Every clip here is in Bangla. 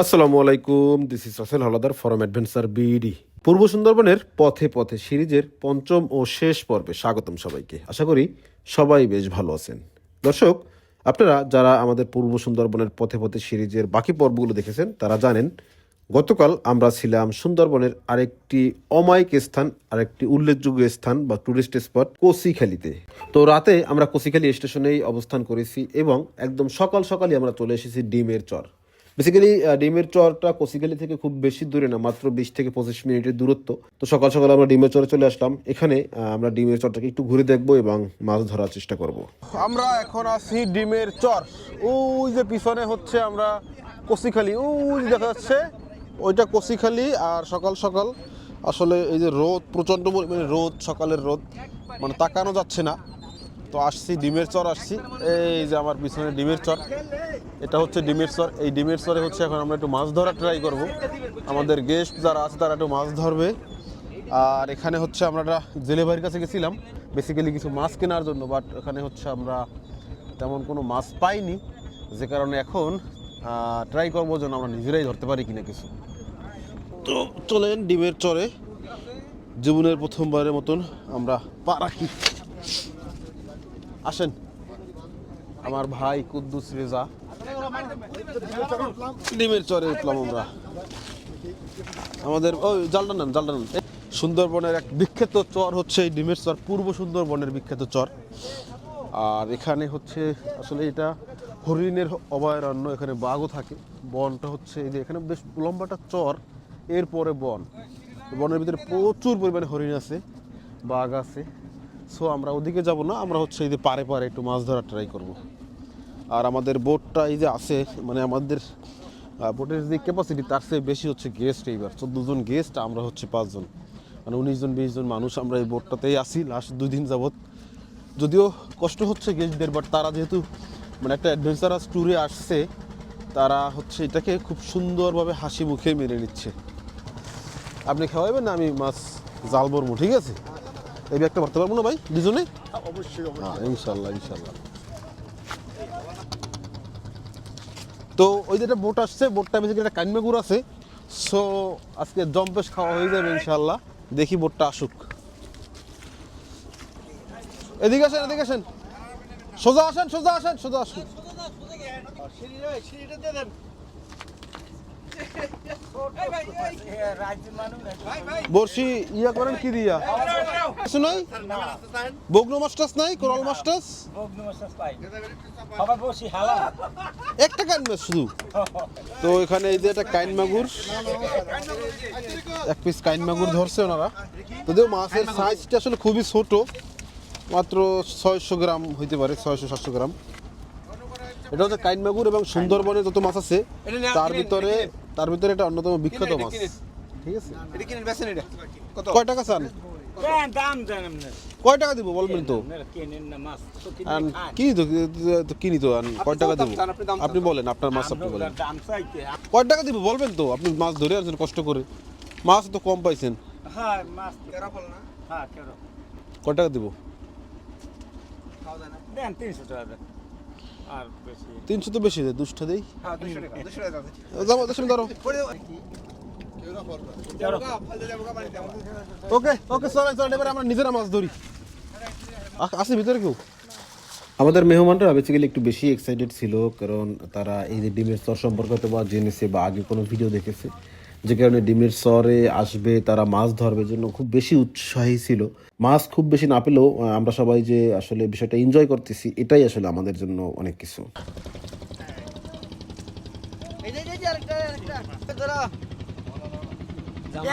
আসসালামু আলাইকুম this is Rasel Haldar from adventure BD পূর্ব সুন্দরবনের পথে পথে সিরিজের পঞ্চম ও শেষ পর্বে স্বাগতম সবাইকে। আশা করি সবাই বেশ ভালো আছেন। দর্শক, আপনারা যারা আমাদের পূর্ব সুন্দরবনের পথে পথে সিরিজের বাকি পর্বগুলো দেখেছেন, তারা জানেন, গতকাল আমরা ছিলাম সুন্দরবনের আরেকটি অমায়িক স্থান, আরেকটি উল্লেখযোগ্য স্থান বা টুরিস্ট স্পট কোসিখালিতে। তো রাতে আমরা কোসিখালি স্টেশনেই অবস্থান করেছি এবং একদম সকাল সকালই আমরা চলে এসেছি ডিমের চর। বেসিক্যালি ডিমের চরটা কোসিখালি থেকে খুব বেশি দূরে না, মাত্র বিশ থেকে পঁচিশ মিনিটের দূরত্ব। তো সকাল সকাল আমরা ডিমের চরে চলে আসলাম। এখানে আমরা ডিমের চরটাকে একটু ঘুরে দেখব এবং মাছ ধরার চেষ্টা করব। আমরা এখন আছি ডিমের চর। ওই যে পিছনে হচ্ছে আমরা কষিখালি ওই দেখা যাচ্ছে, ওইটা কষিখালি আর সকাল সকাল আসলে এই যে রোদ, প্রচণ্ড পরিমাণে রোদ, সকালের রোদ। মানে তাকানো যাচ্ছে না। তো আসছি, ডিমের চর আসছি। এই যে আমার পিছনে ডিমের চর। এটা হচ্ছে ডিমের চর। এই ডিমের চরে হচ্ছে এখন আমরা একটু মাছ ধরা ট্রাই করব। আমাদের গেস্ট যারা আছে, তারা একটু মাছ ধরবে। আর এখানে হচ্ছে আমরা একটা ভাইয়ের কাছে গেছিলাম। বেসিক্যালি কিছু মাছ কেনার জন্য বাট এখানে হচ্ছে আমরা তেমন কোনো মাছ পাইনি। যে কারণে এখন ট্রাই করব যেন আমরা নিজেরাই ধরতে পারি কিনা কিছু। তো চলেন ডিমের চরে। জীবনের প্রথমবারের মতন আমরা পা রাখি আসেন। আমার ভাই কুদ্দুস রেজা। ডিমের চরে উঠলাম আমরা। আমাদের ওই জালটা নেন জালটা নেন। সুন্দরবনের এক বিখ্যাত চর হচ্ছে এই ডিমের চর, পূর্ব সুন্দরবনের বিখ্যাত চর। আর এখানে হচ্ছে আসলে এটা হরিণের অভয়ারণ্য, এখানে বাঘও থাকে। বনটা হচ্ছে এই যে এখানে বেশ লম্বাটা চর, এরপরে বন। বনের ভিতরে প্রচুর পরিমাণে হরিণ আছে, বাঘ আছে। সো আমরা ওদিকে যাব না, আমরা হচ্ছে এই যে পারে পারে একটু মাছ ধরার ট্রাই করব। আর আমাদের বোটটা এই যে আছে মানে আমাদের বোটের যে ক্যাপাসিটি তার চেয়ে বেশি হচ্ছে গেস্ট এইবার। চোদ্দ জন গেস্ট আমরা হচ্ছে পাঁচজন মানে উনিশ জন, বিশ জন মানুষ আমরা এই বোটটাতেই আসি লাস্ট দুই দিন যাবৎ। যদিও কষ্ট হচ্ছে গেস্টদের বাট তারা যেহেতু মানে একটা অ্যাডভেঞ্চারাস ট্যুরে আসছে, তারা হচ্ছে এটাকে খুব সুন্দরভাবে হাসি মুখে মেনে নিচ্ছে। আপনি খাওয়াবেন না আমি মাছ, জাল বরবো ঠিক আছে? এই ব্যাগটা ভরতে পারব না ভাই দুজনে? অবশ্যই হ্যাঁ ইনশাল্লাহ ইনশাল্লাহ। তো ওই যেটা বোট আসছে বোটটা বেশি একটা কানমেগুর আছে। সো আজকে জম্পেশ খাওয়া হয়ে যাবে ইনশাল্লাহ। দেখি বোটটা আসুক। এদিকে আসেন এদিকে আসেন। সোজা আসেন সোজা আসেন সোজা আসেন। বর্ষি ইয়া করেন কি দিয়া? কিছু নাই? বগ্ন মাস্টার্স নাই? কোরাল হালা একটা কান মাছ শুধু। তো এখানে এই যে একটা কাইন মাগুর। এক পিস কাইন মাগুর ধরছে ওনারা। যদিও মাছের সাইজটা আসলে খুবই ছোট মাত্র ছয়শো গ্রাম হইতে পারে ছয়শো সাতশো গ্রাম। এটা হচ্ছে কাইন মাগুর এবং সুন্দরবনে যত মাছ আছে তার ভিতরে তার ভিতরে এটা অন্যতম বিখ্যাত মাছ। ঠিক আছে? এটা কিনেন বেছেন এটা। কত? কয় টাকা চান? কেন দাম জানেন না। কয় টাকা দিব বলবেন তো আপনারা কেনেন না মাছ তো কিনে। কিনি তো তো কিনি তো কয় টাকা দেবো? আপনি বলেন আপনার মাছ আপনি বলেন। দাম চাইতে কয় টাকা দিব বলবেন তো আপনি মাছ ধরে আছেন কষ্ট করে। মাছ তো কম পাইছেন। হ্যাঁ মাছ তো- তেরা ফল না? হ্যাঁ কেন কয় টাকা দিব? দেন তিনশো টাকা দেন। আর বেশি। তিনশো তো বেশি দেয় দুশো দেই। হ্যাঁ 200 টাকা 200 টাকা আছে যাব দশ ধরো ওকে ওকে চলেন চলেন এবারে আমরা নিজেরা মাছ ধরি। আ- আছে ভিতরে কেউ? আমাদের মেহমানরা বেসিক্যালি একটু বেশি এক্সাইটেড ছিল কারণ তারা এই যে ডিমের চর সম্পর্কে হয়তো বা জেনেছে বা আগে কোনো ভিডিও দেখেছে। যে কারণে ডিমের চরে আসবে তারা মাছ ধরবে জন্য খুব বেশি উৎসাহী ছিল। মাছ খুব বেশি না পেলেও আমরা সবাই যে আসলে বিষয়টা এনজয় করতেছি এটাই আসলে আমাদের জন্য অনেক কিছু।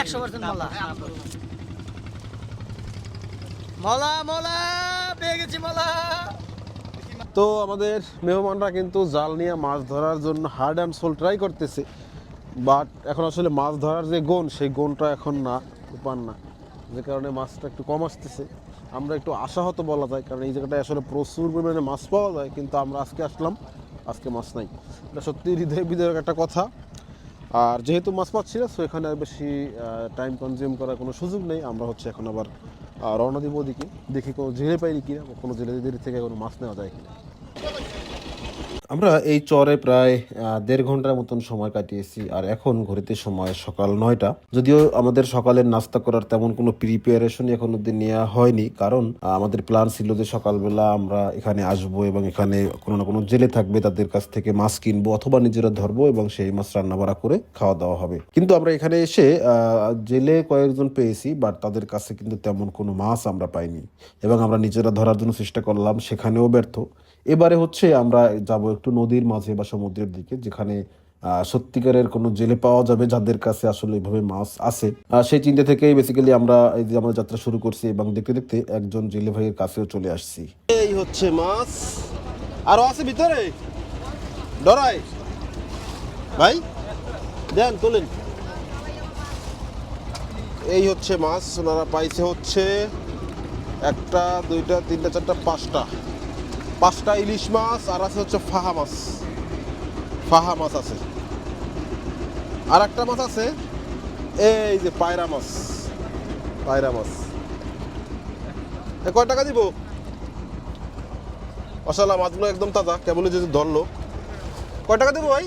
একশো পার্সেন্ট মলা। মলা মলা পেয়ে গেছি মলা। তো আমাদের মেহমানরা কিন্তু জাল নিয়ে মাছ ধরার জন্য হার্ড অ্যান্ড সোল ট্রাই করতেছে। বাট এখন আসলে মাছ ধরার যে গুণ, সেই গুণটা এখন না পান না। যে কারণে মাছটা একটু কম আসতেছে। আমরা একটু আশাহত বলা যায়, কারণ এই জায়গাটায় আসলে প্রচুর পরিমাণে মাছ পাওয়া যায়, কিন্তু আমরা আজকে আসলাম, আজকে মাছ নাই। এটা সত্যি হৃদয় বিদয়ক একটা কথা। আর যেহেতু মাছ পাচ্ছি না সো এখানে আর বেশি টাইম কনজিউম করার কোনো সুযোগ নেই। আমরা হচ্ছে এখন আবার রওনা দিব ওদিকে। দেখি কোনো জেলে পাইনি কিনা কোনো জেলেদের থেকে কোনো মাছ নেওয়া যায় কিনা। আমরা এই চরে প্রায় দেড় ঘণ্টার মতন সময় কাটিয়েছি আর এখন ঘড়িতে সময় সকাল নয়টা। যদিও আমাদের সকালের নাস্তা করার তেমন কোনো প্রিপারেশন এখন অব্দি নেওয়া হয়নি, কারণ আমাদের প্ল্যান ছিল যে সকালবেলা আমরা এখানে আসব এবং এখানে কোনো না কোনো জেলে থাকবে, তাদের কাছ থেকে মাছ কিনবো অথবা নিজেরা ধরবো এবং সেই মাছ রান্না বাড়া করে খাওয়া দাওয়া হবে। কিন্তু আমরা এখানে এসে জেলে কয়েকজন পেয়েছি বাট তাদের কাছে কিন্তু তেমন কোনো মাছ আমরা পাইনি। এবং আমরা নিজেরা ধরার জন্য চেষ্টা করলাম, সেখানেও ব্যর্থ। এবারে হচ্ছে আমরা যাব একটু নদীর মাঝে বা সমুদ্রের দিকে, যেখানে সত্যিকারের কোনো জেলে পাওয়া যাবে যাদের কাছে আসলে এভাবে মাছ আছে। সেই চিন্তা থেকেই বেসিক্যালি আমরা এই যে আমাদের যাত্রা শুরু করছি এবং দেখতে দেখতে একজন জেলে ভাইয়ের কাছেও চলে আসছি। এই হচ্ছে মাছ। আরও আছে ভিতরে? ডরাই। ভাই, দেন, তোলেন। এই হচ্ছে মাছ, ওনারা পাইছে হচ্ছে একটা, দুইটা, তিনটা, চারটা, পাঁচটা। পাঁচটা ইলিশ মাছ আর আছে হচ্ছে ফাহা মাছ। ফাহা মাছ আছে। আর একটা মাছ আছে, এই যে পায়রা মাছ। পায়রা মাছ। কয় টাকা দিব? মশালা মাছগুলো একদম তাজা কেবল যদি ধরলো। কয় টাকা দেবো ভাই?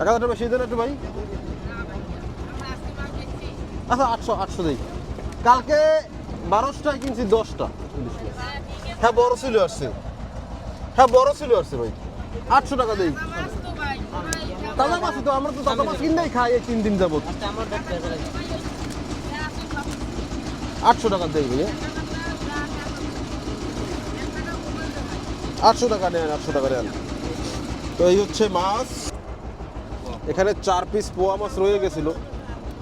এক হাজার বেশি দেন একটু ভাই। আচ্ছা আটশো আটশো দিই। কালকে বারোশটায় কিনছি দশটা। হ্যাঁ বড় ছিল আসছে। হ্যাঁ বড় ছিল আসছে ভাই। আটশো টাকা দিই। তাজা মাছ তো, আমরা তো তাজা মাছ কিনলেই খাই, এই তিন দিন যাবত আটশো টাকা দেই ভাইয়া আটশো টাকা নেন, আটশো টাকা নেন। তো এই হচ্ছে মাছ। এখানে চার পিস পোয়া মাছ রয়ে গেছিল।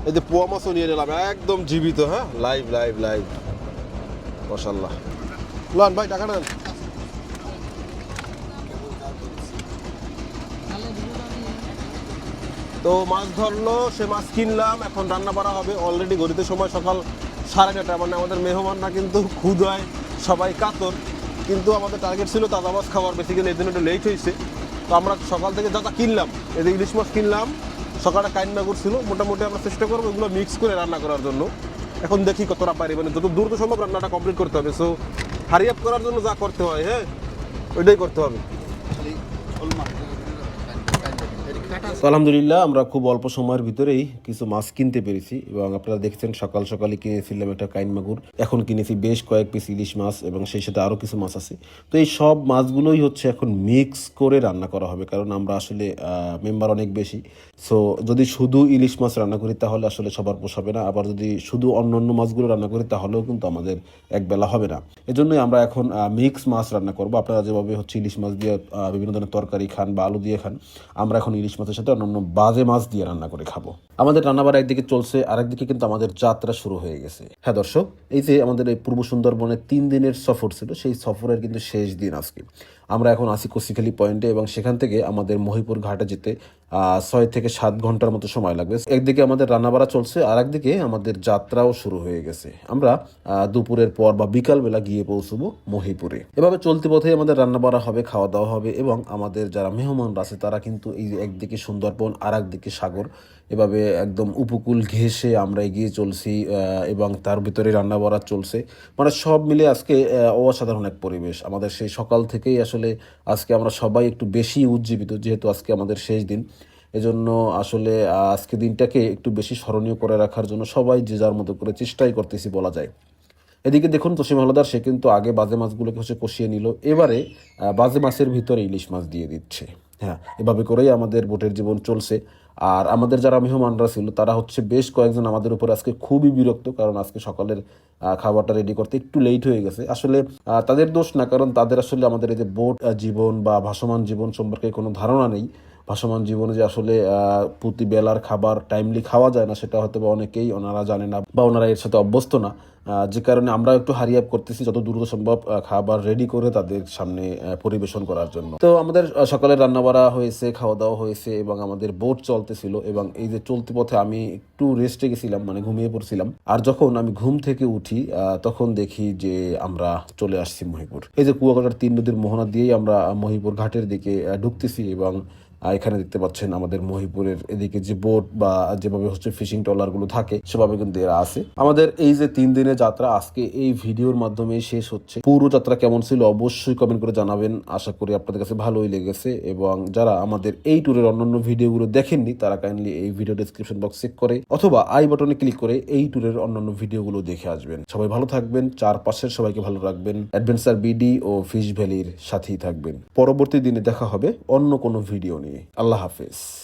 এই যে পোয়া মাছও নিয়ে নিলাম, একদম জীবিত হ্যাঁ? লাইভ লাইভ লাইভ মশাল্লাহ লন ভাই টাকা নেন। তো মাছ ধরলো সে মাছ কিনলাম এখন রান্না করা হবে। অলরেডি ঘড়িতে সময় সকাল সাড়ে নটা মানে আমাদের মেহমানরা কিন্তু ক্ষুদায় সবাই কাতর। কিন্তু আমাদের টার্গেট ছিল তাজা মাছ খাওয়ার বেসিক্যালি জন্য একটু লেট হয়েছে। তো আমরা সকাল থেকে যা কিনলাম এদিকে ইলিশ মাছ কিনলাম সকালে কাইন্না করছিল মোটামুটি আমরা চেষ্টা করব এগুলো মিক্স করে রান্না করার জন্য। এখন দেখি কতটা পারি মানে যত দ্রুত সম্ভব রান্নাটা কমপ্লিট করতে হবে। সো হারি আপ করার জন্য যা করতে হয় হ্যাঁ? ওইটাই করতে হবে। তো আলহামদুলিল্লাহ, আমরা খুব অল্প সময়ের ভিতরেই কিছু মাছ কিনতে পেরেছি এবং আপনারা দেখছেন, সকাল সকালে কিনেছিলাম একটা কাইন মাগুর। এখন কিনেছি বেশ কয়েক পিস ইলিশ মাছ এবং সেই সাথে আরও কিছু মাছ আছে। তো এই সব মাছগুলোই হচ্ছে এখন মিক্স করে রান্না করা হবে, কারণ আমরা আসলে মেম্বার অনেক বেশি। সো যদি শুধু ইলিশ মাছ রান্না করি, তাহলে আসলে সবার পোষাবে না। আবার যদি শুধু অন্য অন্য মাছগুলো রান্না করি, তাহলেও কিন্তু আমাদের একবেলা হবে না। এজন্যই আমরা এখন মিক্স মাছ রান্না করব। আপনারা যেভাবে হচ্ছে ইলিশ মাছ দিয়ে বিভিন্ন ধরনের তরকারি খান বা আলু দিয়ে খান, আমরা এখন ইলিশ মাছের সাথে অন্যান্য বাজে মাছ দিয়ে রান্না করে খাব। আমাদের রান্নাবার একদিকে চলছে আর একদিকে কিন্তু আমাদের যাত্রা শুরু হয়ে গেছে। হ্যাঁ দর্শক, এই যে আমাদের এই পূর্ব সুন্দরবনে তিন দিনের সফর ছিল, সেই সফরের কিন্তু শেষ দিন আজকে। আমরা এখন আসি কসিখালি পয়েন্টে এবং সেখান থেকে আমাদের মহিপুর ঘাটে যেতে ছয় থেকে সাত ঘণ্টার মতো সময় লাগবে। একদিকে আমাদের রান্নাবাড়া চলছে আর একদিকে আমাদের যাত্রাও শুরু হয়ে গেছে। আমরা দুপুরের পর বা বিকালবেলা গিয়ে পৌঁছবো মহিপুরে। এভাবে চলতি পথে আমাদের রান্নাবাড়া হবে খাওয়া দাওয়া হবে এবং আমাদের যারা মেহমানরা আছে তারা কিন্তু এই একদিকে সুন্দরবন আর একদিকে সাগর এভাবে একদম উপকূল ঘেঁষে আমরা এগিয়ে চলছি এবং তার ভিতরে রান্না বাড়া চলছে। মানে সব মিলে আজকে অসাধারণ এক পরিবেশ। আমাদের সেই সকাল থেকেই আসলে আজকে আমরা সবাই একটু বেশি উজ্জীবিত, যেহেতু আজকে আমাদের শেষ দিন। এজন্য আসলে আজকে দিনটাকে একটু বেশি স্মরণীয় করে রাখার জন্য সবাই যে যার মতো করে চেষ্টাই করতেছি বলা যায়। এদিকে দেখুন, তসিম হলদার, সে কিন্তু আগে বাজে মাছগুলোকে হচ্ছে কষিয়ে নিল। এবারে বাজে মাছের ভিতরে ইলিশ মাছ দিয়ে দিচ্ছে। হ্যাঁ এভাবে করেই আমাদের বোটের জীবন চলছে। আর আমাদের যারা মেহমানরা ছিল, তারা হচ্ছে বেশ কয়েকজন আমাদের উপর আজকে খুবই বিরক্ত, কারণ আজকে সকালের খাবারটা রেডি করতে একটু লেট হয়ে গেছে। আসলে তাদের দোষ না, কারণ তাদের আসলে আমাদের এই যে বোট জীবন বা ভাসমান জীবন সম্পর্কে কোনো ধারণা নেই। ভাসমান জীবনে যে আসলে প্রতি বেলার খাবার টাইমলি খাওয়া যায় না, সেটা হয়তো বা অনেকেই ওনারা জানে না বা ওনারা এর সাথে অভ্যস্ত না। যে কারণে আমরা একটু হারিয়ে করতেছি যত দ্রুত সম্ভব খাবার রেডি করে তাদের সামনে পরিবেশন করার জন্য। তো আমাদের সকালে রান্না বাড়া হয়েছে খাওয়া দাওয়া হয়েছে এবং আমাদের বোট চলতেছিল এবং এই যে চলতি পথে আমি একটু রেস্টে গেছিলাম মানে ঘুমিয়ে পড়ছিলাম। আর যখন আমি ঘুম থেকে উঠি তখন দেখি যে আমরা চলে আসছি মহিপুর। এই যে কুয়াকাটার তিন নদীর মোহনা দিয়েই আমরা মহিপুর ঘাটের দিকে ঢুকতেছি এবং এখানে দেখতে পাচ্ছেন আমাদের মহিপুরের এদিকে যে বোট বা যেভাবে হচ্ছে ফিশিং ট্রলারগুলো থাকে, সেভাবে কিন্তু এরা আছে। আমাদের এই যে তিন দিনের যাত্রা, আজকে এই ভিডিওর মাধ্যমে শেষ হচ্ছে। পুরো যাত্রা কেমন ছিল অবশ্যই কমেন্ট করে জানাবেন। আশা করি আপনাদের কাছে ভালোই লেগেছে এবং যারা আমাদের এই ট্যুরের অন্যান্য ভিডিওগুলো দেখেননি, তারা কাইন্ডলি এই ভিডিও ডেসক্রিপশন বক্স চেক করে অথবা আই বাটনে ক্লিক করে এই ট্যুরের অন্যান্য ভিডিওগুলো দেখে আসবেন। সবাই ভালো থাকবেন, চারপাশের সবাইকে ভালো রাখবেন অ্যাডভেঞ্চার বিডি ও ফিশ ভ্যালির সাথেই থাকবেন। পরবর্তী দিনে দেখা হবে অন্য কোনো ভিডিও নিয়ে। আল্লাহ হাফেজ।